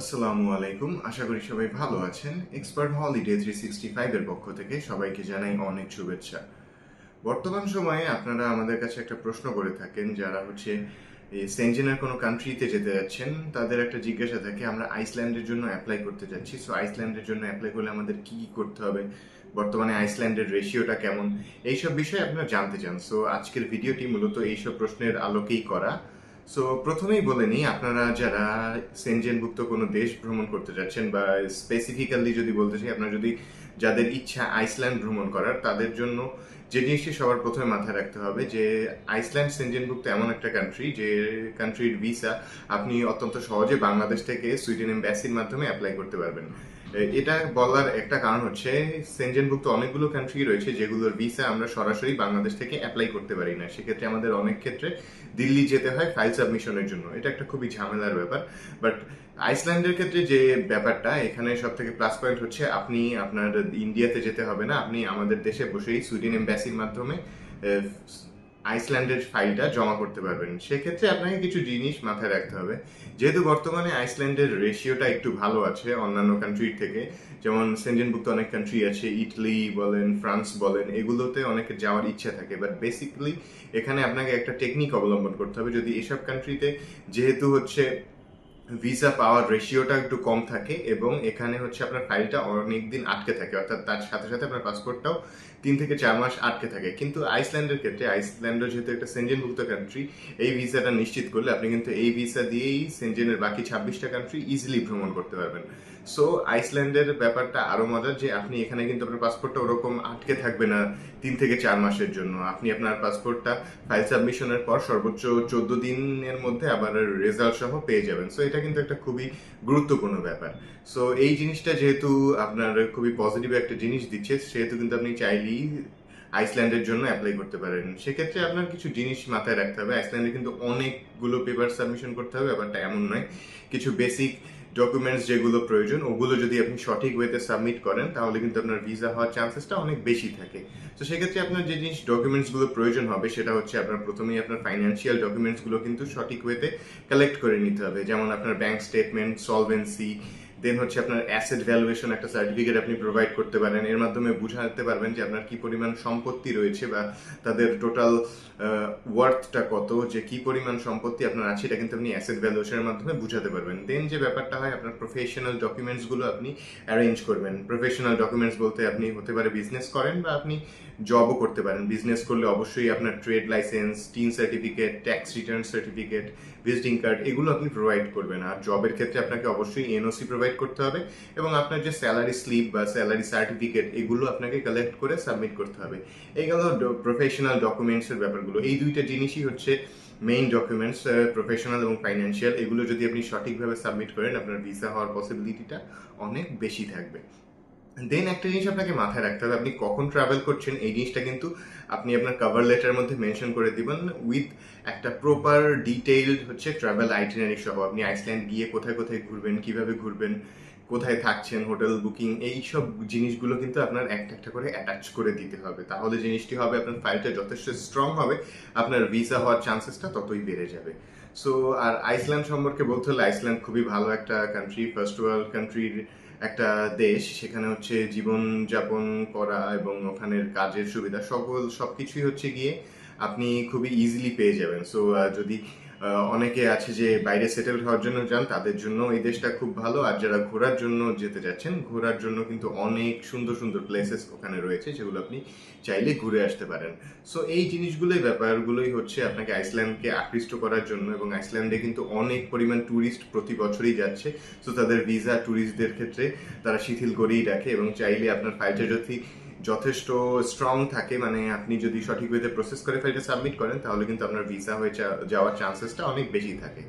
আসসালামু আলাইকুম। আশা করি সবাই ভালো আছেন। এক্সপার্ট হলিডে থ্রি সিক্সটি ফাইভের পক্ষ থেকে সবাইকে জানাই অনেক শুভেচ্ছা। বর্তমান সময়ে আপনারা আমাদের কাছে একটা প্রশ্ন করে থাকেন, যারা হচ্ছে এই সেনজেনের কোনো কান্ট্রিতে যেতে যাচ্ছেন, তাদের একটা জিজ্ঞাসা থাকে, আমরা আইসল্যান্ডের জন্য অ্যাপ্লাই করতে যাচ্ছি। সো আইসল্যান্ডের জন্য অ্যাপ্লাই করলে আমাদের কি কী করতে হবে? বর্তমানে আইসল্যান্ডের রেশিওটা কেমন? এইসব বিষয়ে আপনারা জানতে চান। সো আজকের ভিডিওটি মূলত এইসব প্রশ্নের আলোকেই করা। সো প্রথমেই বলে নিই, আপনারা যারা সেনজেনভুক্ত কোনো দেশ ভ্রমণ করতে যাচ্ছেন বা স্পেসিফিক্যালি যদি বলতে চাই, আপনারা যদি যাদের ইচ্ছা আইসল্যান্ড ভ্রমণ করার, তাদের জন্য যে জিনিসটি সবার প্রথমে মাথায় রাখতে হবে যে আইসল্যান্ড সেনজেনভুক্ত এমন একটা কান্ট্রি যে কান্ট্রির ভিসা আপনি অত্যন্ত সহজে বাংলাদেশ থেকে সুইডেন এম্বাসির মাধ্যমে অ্যাপ্লাই করতে পারবেন। এটা বলার একটা কারণ হচ্ছে সেনজেনভুক্ত অনেকগুলো কান্ট্রি রয়েছে যেগুলোর ভিসা আমরা সরাসরি বাংলাদেশ থেকে অ্যাপ্লাই করতে পারি না। সেক্ষেত্রে আমাদের অনেক ক্ষেত্রে দিল্লি যেতে হয় ফাইল সাবমিশনের জন্য। এটা একটা খুবই ঝামেলার ব্যাপার। বাট আইসল্যান্ডের ক্ষেত্রে যে ব্যাপারটা, এখানে সব থেকে প্লাস পয়েন্ট হচ্ছে আপনি আপনার ইন্ডিয়াতে যেতে হবে না। আপনি আমাদের দেশে বসেই সুইডেন এম্বাসির মাধ্যমে আইসল্যান্ডের ফাইলটা জমা করতে পারবেন। সেক্ষেত্রে আপনাকে কিছু জিনিস মাথায় রাখতে হবে। যেহেতু বর্তমানে আইসল্যান্ডের রেশিওটা একটু ভালো আছে অন্যান্য কান্ট্রির থেকে, যেমন সেনজেনভুক্ত অনেক কান্ট্রি আছে ইটালি বলেন ফ্রান্স বলেন, এগুলোতে অনেকের যাওয়ার ইচ্ছা থাকে। বাট বেসিক্যালি এখানে আপনাকে একটা টেকনিক অবলম্বন করতে হবে। যদি এসব কান্ট্রিতে যেহেতু হচ্ছে ভিসা পাওয়ার রেশিওটা একটু কম থাকে এবং এখানে হচ্ছে আপনার ফাইলটা অনেক দিন আটকে থাকে। অর্থাৎ তার সাথে সাথে আপনার পাসপোর্টটাও তিন থেকে চার মাস আটকে থাকে। কিন্তু আইসল্যান্ডের ক্ষেত্রে আইসল্যান্ডও যেহেতু একটা সেনজেনভুক্ত কান্ট্রি এই ভিসাটা নিশ্চিত করলে আপনি কিন্তু এই ভিসা দিয়েই সেনজেনের বাকি ছাব্বিশটা কান্ট্রি ইজিলি ভ্রমণ করতে পারবেন। সো আইসল্যান্ডের ব্যাপারটা আরও মজার যে আপনি এখানে কিন্তু আপনার পাসপোর্টটা ওরকম আটকে থাকবে না তিন থেকে চার মাসের জন্য। আপনি আপনার পাসপোর্টটা ফাইল সাবমিশনের পর সর্বোচ্চ চোদ্দ দিনের মধ্যে আবার রেজাল্ট সহ পেয়ে যাবেন। সো এটা কিন্তু একটা খুবই গুরুত্বপূর্ণ ব্যাপার। সো এই জিনিসটা যেহেতু আপনার খুবই পজিটিভ একটা জিনিস দিচ্ছে, সেহেতু কিন্তু আপনি চাইলেই আইসল্যান্ডের জন্য অ্যাপ্লাই করতে পারেন। সেক্ষেত্রে আপনার কিছু জিনিস মাথায় রাখতে হবে। আইসল্যান্ডে কিন্তু অনেকগুলো পেপার সাবমিশন করতে হবে, ব্যাপারটা এমন নয়। কিছু বেসিক ডকুমেন্টস যেগুলো প্রয়োজন, ওগুলো যদি আপনি সঠিক ওয়েতে সাবমিট করেন, তাহলে কিন্তু আপনার ভিসা হওয়ার চান্সেসটা অনেক বেশি থাকে। তো সেক্ষেত্রে আপনার যে জিনিস ডকুমেন্টসগুলো প্রয়োজন হবে, সেটা হচ্ছে আপনার প্রথমেই আপনার ফাইন্যান্সিয়াল ডকুমেন্টসগুলো কিন্তু সঠিক ওয়েতে কালেক্ট করে নিতে হবে। যেমন আপনার ব্যাংক স্টেটমেন্ট সলভেন্সি দেন হচ্ছে আপনার অ্যাসেট ভ্যালুয়েশন একটা সার্টিফিকেট আপনি প্রোভাইড করতে পারেন। এর মাধ্যমে বুঝাতে পারবেন যে আপনার কি পরিমাণ সম্পত্তি রয়েছে বা তাদের টোটাল ওয়ার্থটা কত, যে কি পরিমাণ সম্পত্তি আপনার আছে, এটা কিন্তু আপনি অ্যাসেট ভ্যালুয়েশনের মাধ্যমে বুঝাতে পারবেন। দেন যে ব্যাপারটা হয়, আপনার প্রফেশনাল ডকুমেন্টসগুলো আপনি অ্যারেঞ্জ করবেন। প্রফেশনাল ডকুমেন্টস বলতে আপনি হতে পারে বিজনেস করেন বা আপনি জবও করতে পারেন। বিজনেস করলে অবশ্যই আপনার trade license TIN certificate tax return certificate visiting card এগুলো আপনি প্রোভাইড করবেন। আর জবের ক্ষেত্রে আপনাকে অবশ্যই এনওসি প্রোভাইড করতে হবে এবং আপনার যে স্যালারি স্লিপ বা স্যালারি সার্টিফিকেট এগুলো আপনাকে কালেক্ট করে সাবমিট করতে হবে। এই গেল প্রফেশনাল ডকুমেন্টসের ব্যাপারগুলো। এই দুইটা জিনিসই হচ্ছে মেইন ডকুমেন্টস প্রফেশনাল এবং ফাইন্যান্সিয়াল এগুলো যদি আপনি সঠিকভাবে সাবমিট করেন, আপনার ভিসা হওয়ার পসিবিলিটিটা অনেক বেশি থাকবে। দেন একটা জিনিস আপনাকে মাথায় রাখতে হবে, আপনি কখন ট্রাভেল করছেন, এই জিনিসটা কিন্তু আপনি আপনার কভার লেটার মধ্যে মেনশন করে দিবেন উইথ একটা প্রপার ডিটেইলড হচ্ছে ট্রাভেল আইটিনারি সহ। আপনি আইসল্যান্ড গিয়ে কোথায় কোথায় ঘুরবেন, কীভাবে ঘুরবেন, কোথায় থাকছেন হোটেল বুকিং এই সব জিনিসগুলো কিন্তু আপনার একটা একটা করে অ্যাটাচ করে দিতে হবে। তাহলে জিনিসটি হবে আপনার ফাইলটা যথেষ্ট স্ট্রং হবে, আপনার ভিসা হওয়ার চান্সেসটা ততই বেড়ে যাবে। সো আর আইসল্যান্ড সম্পর্কে বলতে হলে আইসল্যান্ড খুবই ভালো একটা কান্ট্রি ফার্স্ট ওয়ার্ল্ড কান্ট্রির একটা দেশ, সেখানে হচ্ছে জীবনযাপন করা এবং ওখানের কাজের সুবিধা, সকল, সবকিছুই হচ্ছে গিয়ে আপনি খুবই ইজিলি পেয়ে যাবেন। সো যদি অনেকে আছে যে বাইরে সেটেল হওয়ার জন্য যান, তাদের জন্য এই দেশটা খুব ভালো। আর যারা ঘোরার জন্য যেতে যাচ্ছেন, ঘোরার জন্য কিন্তু অনেক সুন্দর সুন্দর প্লেসেস ওখানে রয়েছে যেগুলো আপনি চাইলে ঘুরে আসতে পারেন। সো এই জিনিসগুলোই, ব্যাপারগুলোই হচ্ছে আপনাকে আইসল্যান্ডকে আকৃষ্ট করার জন্য এবং আইসল্যান্ডে কিন্তু অনেক পরিমাণ ট্যুরিস্ট প্রতি বছরই যাচ্ছে। সো তাদের ভিসা ট্যুরিস্টদের ক্ষেত্রে তারা শিথিল করেই রাখে এবং চাইলে আপনার ফাইলটা যদি যথেষ্ট স্ট্রং থাকে মানে আপনি যদি সঠিক ওয়েতে প্রসেস করে ফাইলটা সাবমিট করেন, তাহলে কিন্তু আপনার ভিসা হয়ে যাওয়ার চান্সেসটা অনেক বেশি থাকে।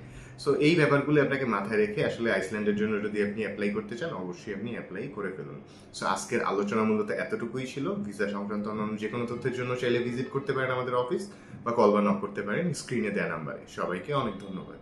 সো এই ব্যাপারগুলো আপনাকে মাথায় রেখে আসলে আইসল্যান্ডের জন্য যদি আপনি অ্যাপ্লাই করতে চান, অবশ্যই আপনি অ্যাপ্লাই করে ফেলুন। সো আজকের আলোচনা মূলত এতটুকুই ছিল। ভিসা সংক্রান্ত অন্যান্য যে কোনো তথ্যের জন্য চাইলে ভিজিট করতে পারেন আমাদের অফিস বা কল বা নক করতে পারেন স্ক্রিনে দেওয়া নাম্বারে সবাইকে অনেক ধন্যবাদ।